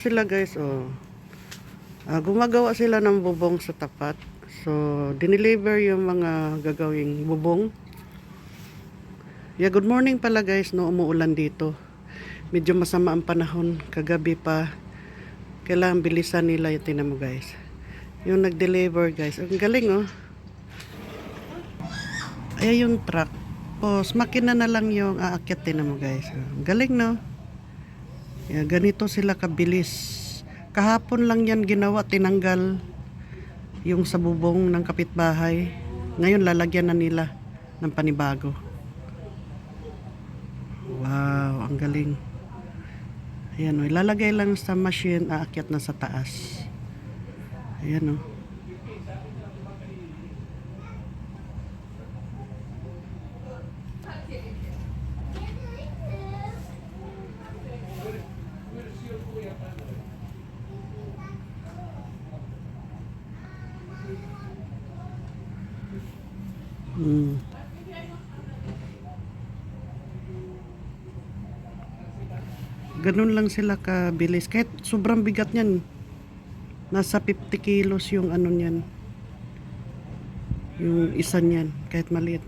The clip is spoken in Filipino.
Sila guys, oh. Ah, gumagawa sila ng bubong sa tapat. So, dineliver yung mga gagawing bubong. Yeah, good morning pala guys, no, umuulan dito. Medyo masama ang panahon, kagabi pa. Kailangan bilisan nila yung tinan mo guys. Yung nag-deliver guys, ang galing oh. Ayan yung truck. Tapos, makina na lang yung aakyat tinan mo guys. Ang galing no. Yeah, ganito sila kabilis. Kahapon lang yan ginawa, tinanggal yung sa bubong ng kapitbahay. Ngayon lalagyan na nila ng panibago. Wow, ang galing. Ayan o, ilalagay lang sa machine, aakyat na sa taas. Ayan o. Mm. Ganun lang sila kabilis. Kahit sobrang bigat niyan. Nasa 50 kilos yung ano niyan. Yung isa niyan. Kahit maliit.